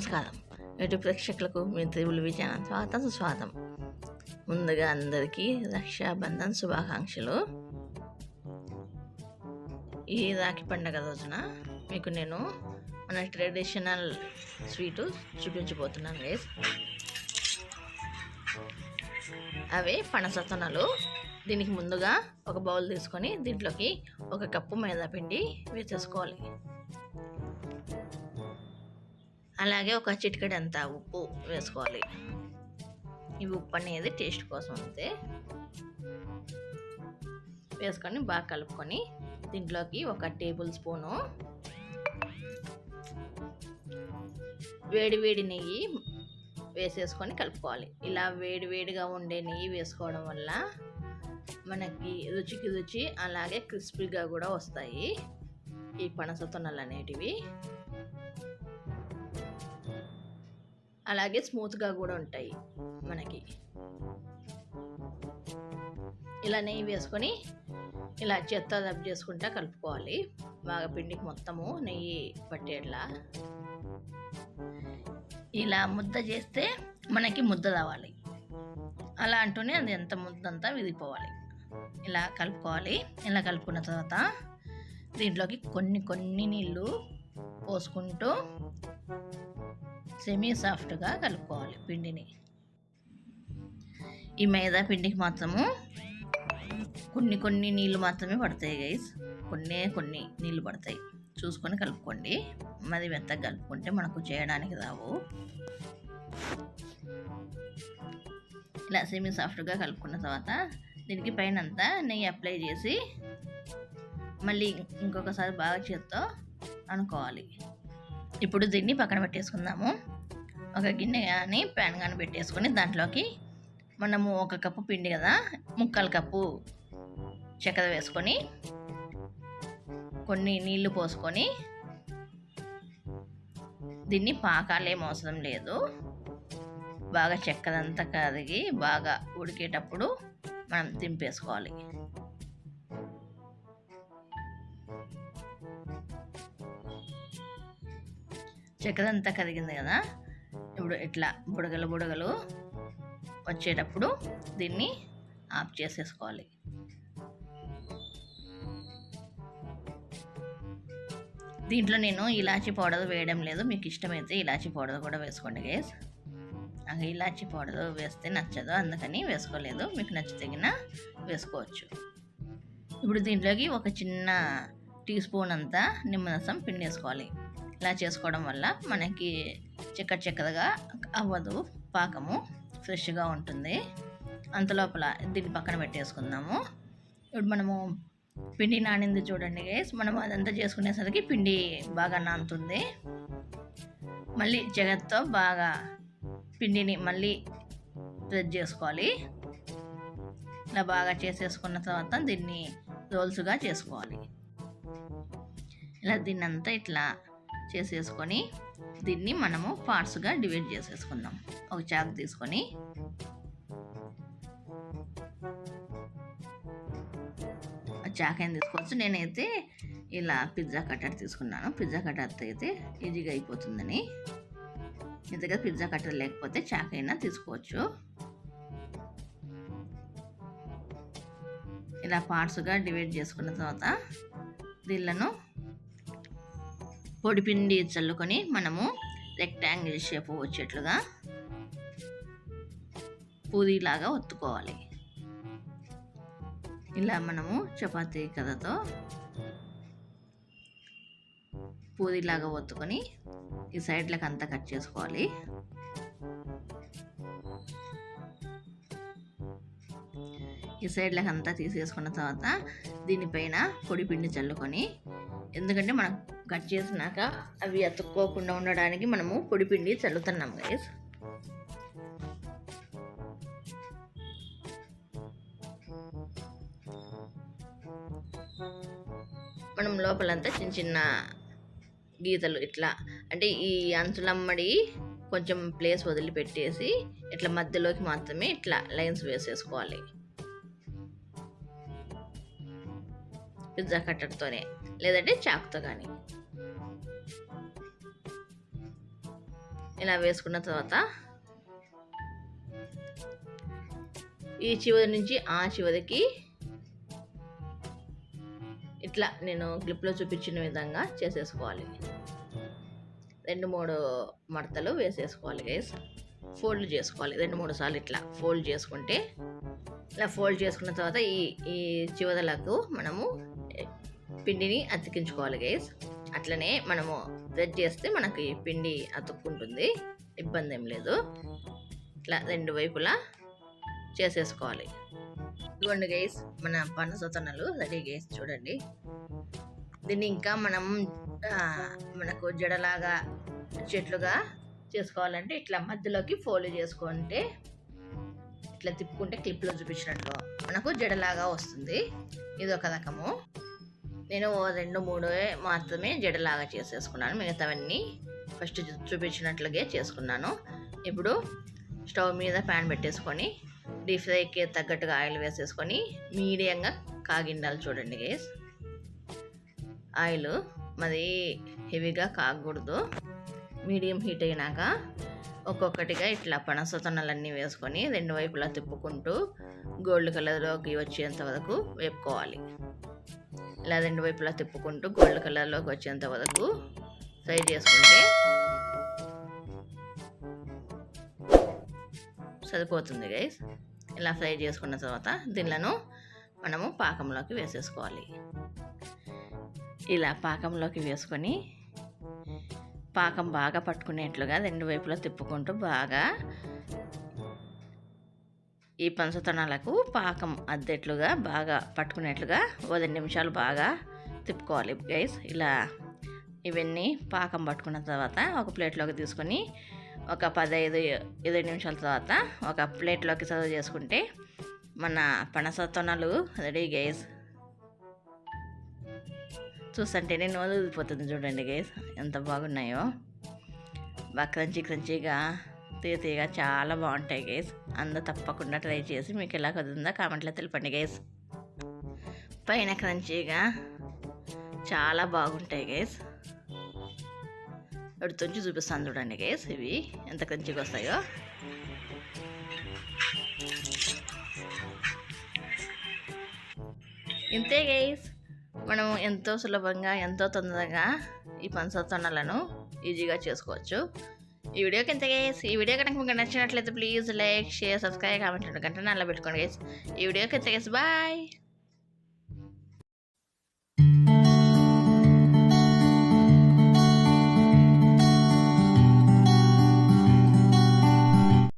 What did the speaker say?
నమస్కారం. ఎటు ప్రేక్షకులకు మీ త్రిబుల్ విజయానం స్వాగతం సుస్వాగతం. ముందుగా అందరికీ రక్షాబంధన్ శుభాకాంక్షలు. ఈ రాఖీ పండగ రోజున మీకు నేను మన ట్రెడిషనల్ స్వీటు చూపించబోతున్నాను గైస్. అవి పనసతనలు. దీనికి ముందుగా ఒక బౌల్ తీసుకొని దీంట్లోకి ఒక కప్పు మైదా పిండి వేసేసుకోవాలి. అలాగే ఒక చిటికెడు అంత ఉప్పు వేసుకోవాలి. ఈ ఉప్పు అనేది టేస్ట్ కోసం అంతే. వేసుకొని బాగా కలుపుకొని దీంట్లోకి ఒక టేబుల్ స్పూను వేడి వేడి నెయ్యి వేసేసుకొని కలుపుకోవాలి. ఇలా వేడి వేడిగా ఉండే నెయ్యి వేసుకోవడం వల్ల మనకి రుచికి రుచి అలాగే క్రిస్పీగా కూడా వస్తాయి. ఈ పనస తొన్నలు అనేటివి. అలాగే స్మూత్గా కూడా ఉంటాయి మనకి. ఇలా నెయ్యి వేసుకొని ఇలా చెత్త రబ్ చేసుకుంటా కలుపుకోవాలి. బాగా పిండికి మొత్తము నెయ్యి పట్టేట్లా. ఇలా ముద్ద చేస్తే మనకి ముద్ద రావాలి. అలా అంటూనే అది ఎంత ముద్ద అంతా విదిపోవాలి ఇలా కలుపుకోవాలి. ఇలా కలుపుకున్న తర్వాత దీంట్లోకి కొన్ని కొన్ని నీళ్ళు పోసుకుంటూ సెమీ సాఫ్ట్గా కలుపుకోవాలి పిండిని. ఈ మైదా పిండికి మాత్రము కొన్ని కొన్ని నీళ్ళు మాత్రమే పడతాయి గైస్ కొన్ని కొన్ని నీళ్ళు పడతాయి. చూసుకొని కలుపుకోండి. మరి మెత్తగా కలుపుకుంటే మనకు చేయడానికి రావు. ఇలా సెమీ సాఫ్ట్గా కలుపుకున్న తర్వాత దీనికి పైన అంతా నెయ్యి అప్లై చేసి మళ్ళీ ఇంకొకసారి బాగా చేత్తో అనుకోవాలి. ఇప్పుడు దీన్ని పక్కన పెట్టేసుకుందాము. ఒక గిన్నె కానీ ప్యాన్ కానీ పెట్టేసుకొని దాంట్లోకి మనము ఒక కప్పు పిండి కదా ముక్కలు కప్పు చక్కెర వేసుకొని కొన్ని నీళ్ళు పోసుకొని దీన్ని పాకాలేం అవసరం లేదు. బాగా చక్కెర అంతా కరిగి బాగా ఉడికేటప్పుడు మనం దింపేసుకోవాలి. చక్కెర అంతా కరిగింది కదా. ఇప్పుడు ఇట్లా బుడగలు బుడగలు వచ్చేటప్పుడు దీన్ని ఆఫ్ చేసేసుకోవాలి. దీంట్లో నేను ఇలాచీ పౌడర్ వేయడం లేదు. మీకు ఇష్టమైతే ఇలాచీ పౌడర్ కూడా వేసుకోండి గేస్ నాకు ఇలాచీ పౌడర్ వేస్తే నచ్చదు. అందుకని వేసుకోలేదు. మీకు నచ్చితగిన వేసుకోవచ్చు. ఇప్పుడు దీంట్లోకి ఒక చిన్న టీ స్పూన్ అంతా నిమ్మరసం పిండి వేసుకోవాలి ఇలా చేసుకోవడం వల్ల మనకి చిక్క చిక్కదగా అవ్వదు. పాకము ఫ్రెష్గా ఉంటుంది. అంత లోపల దీన్ని పక్కన పెట్టేసుకుందాము. ఇప్పుడు మనము పిండి నానింది చూడండి గైస్ మనం అదంతా చేసుకునేసరికి పిండి బాగా నానుతుంది. మళ్ళీ జగత్తో బాగా పిండిని మళ్ళీ ప్రెస్ చేసుకోవాలి. ఇలా బాగా చేసేసుకున్న తర్వాత దీన్ని రోల్స్గా చేసుకోవాలి. ఇలా దీన్నంతా ఇట్లా చేసేసుకొని దీన్ని మనము పార్ట్స్గా డివైడ్ చేసేసుకుందాం. ఒక చాకు తీసుకొని చాకైనా తీసుకోవచ్చు? నేనైతే ఇలా పిజ్జా కట్టర్ తీసుకున్నాను. పిజ్జా కట్టర్తో అయితే ఈజీగా అయిపోతుందని. మీ దగ్గర పిజ్జా కట్టర్ లేకపోతే చాకైనా తీసుకోవచ్చు. ఇలా పార్ట్స్గా డివైడ్ చేసుకున్న తర్వాత దీళ్ళను పొడిపిండి చల్లుకొని మనము రెక్టాంగిల్ షేప్ వచ్చేట్లుగా పూరిలాగా ఒత్తుకోవాలి. ఇలా మనము చపాతీ కథతో పూరిలాగా ఒత్తుకొని ఈ సైడ్లకు అంతా కట్ చేసుకోవాలి. ఈ సైడ్లకు అంతా తీసేసుకున్న తర్వాత దీనిపైన పొడి పిండి చల్లుకొని ఎందుకంటే మనం కట్ చేసినాక అవి అతుక్కోకుండా ఉండడానికి మనము పొడి పిండి చల్లుతున్నాం గైస్ మనం లోపలంతా చిన్న చిన్న గీతలు ఇట్లా అంటే ఈ అంచులమ్మడి కొంచెం ప్లేస్ వదిలిపెట్టేసి ఇట్లా మధ్యలోకి మాత్రమే ఇట్లా లైన్స్ వేసేసుకోవాలి. పిజ్జా కట్టర్తోనే లేదంటే చాకుతో కానీ. ఇలా వేసుకున్న తర్వాత ఈ చివరి నుంచి ఆ చివరికి ఇట్లా నేను క్లిప్లో చూపించిన విధంగా చేసేసుకోవాలి. రెండు మూడు మడతలు వేసేసుకోవాలి గైస్ ఫోల్డ్ చేసుకోవాలి. రెండు మూడు సార్లు ఇట్లా ఫోల్డ్ చేసుకుంటే ఇలా ఫోల్డ్ చేసుకున్న తర్వాత ఈ ఈ చివదలకు మనము పిండిని అతికించుకోవాలి గైస్ అట్లనే మనము రెడ్ చేస్తే మనకి పిండి అతుక్కుంటుంది. ఇబ్బంది ఏం లేదు. ఇట్లా రెండు వైపులా చేసేసుకోవాలి. ఇదిగోండి గైస్ మన పనసతనలు రెడీ గైస్ చూడండి. దీన్ని ఇంకా మనం మనకు జడలాగా చెట్లుగా చేసుకోవాలంటే ఇట్లా మధ్యలోకి ఫోల్డ్ చేసుకుంటే ఇట్లా తిప్పుకుంటే క్లిప్లో చూపించినట్లు మనకు జడలాగా వస్తుంది. ఇది ఒక రకము. నేను ఓ రెండు మూడు మాత్రమే జడలాగా చేసేసుకున్నాను. మిగతావన్నీ ఫస్ట్ చూపించినట్లుగా చేసుకున్నాను. ఇప్పుడు స్టవ్ మీద ప్యాన్ పెట్టేసుకొని డీప్ ఫ్రైకి తగ్గట్టుగా ఆయిల్ వేసేసుకొని మీడియంగా కాగిండాలి చూడండి గేస్. ఆయిల్ మరి హెవీగా కాగకూడదు మీడియం హీట్ అయినాక ఒక్కొక్కటిగా ఇట్లా పనస వేసుకొని రెండు వైపులా తిప్పుకుంటూ గోల్డ్ కలర్లోకి వచ్చేంత వరకు వేపుకోవాలి. ఇలా రెండు వైపులా తిప్పుకుంటూ గోల్డ్ కలర్లోకి వచ్చేంత వరకు ఫ్రై చేసుకుంటే సరిపోతుంది గైస్ ఇలా ఫ్రై చేసుకున్న తర్వాత దీనిలను మనము పాకంలోకి వేసేసుకోవాలి. ఇలా పాకంలోకి వేసుకొని పాకం బాగా పట్టుకునేట్లుగా రెండు వైపులా తిప్పుకుంటూ బాగా ఈ పంచతనాలకు పాకం అద్దెట్లుగా బాగా పట్టుకునేట్లుగా ఓ రెండు నిమిషాలు బాగా తిప్పుకోవాలి గైస్ ఇలా ఇవన్నీ పాకం పట్టుకున్న తర్వాత ఒక ప్లేట్లోకి తీసుకొని ఒక పదహైదు ఇరవై నిమిషాల తర్వాత ఒక ప్లేట్లోకి సర్వ్ చేసుకుంటే మన పనస తొనలు రెడీ గైస్ చూస్తుంటేనే నోరు వదిలిపోతుంది చూడండి గైస్ ఎంత బాగున్నాయో. బాగా క్రంచీ క్రంచీగా తీయగా చాలా బాగుంటాయి గైస్ అందరూ తప్పకుండా ట్రై చేసి మీకు ఎలా కుదిరిందో కామెంట్లో తెలపండి గైస్ పైన క్రంచీగా చాలా బాగుంటాయి గైస్ ఇప్పుడు చూపిస్తాను చూడండి గైస్ ఇవి ఎంత క్రంచీగా వస్తాయో. ఇంతే గైస్ మనం ఎంతో సులభంగా ఎంతో తొందరగా ఈ పంచతొన్నలను ఈజీగా చేసుకోవచ్చు. ఈ వీడియోకి ఎంత గైస్ ఈ వీడియో కనుక మీకు నచ్చినట్లయితే please like share subscribe comment గంట నల్ల పెట్టుకోండి గైస్ ఈ వీడియోకి ఎంత గైస్ బాయ్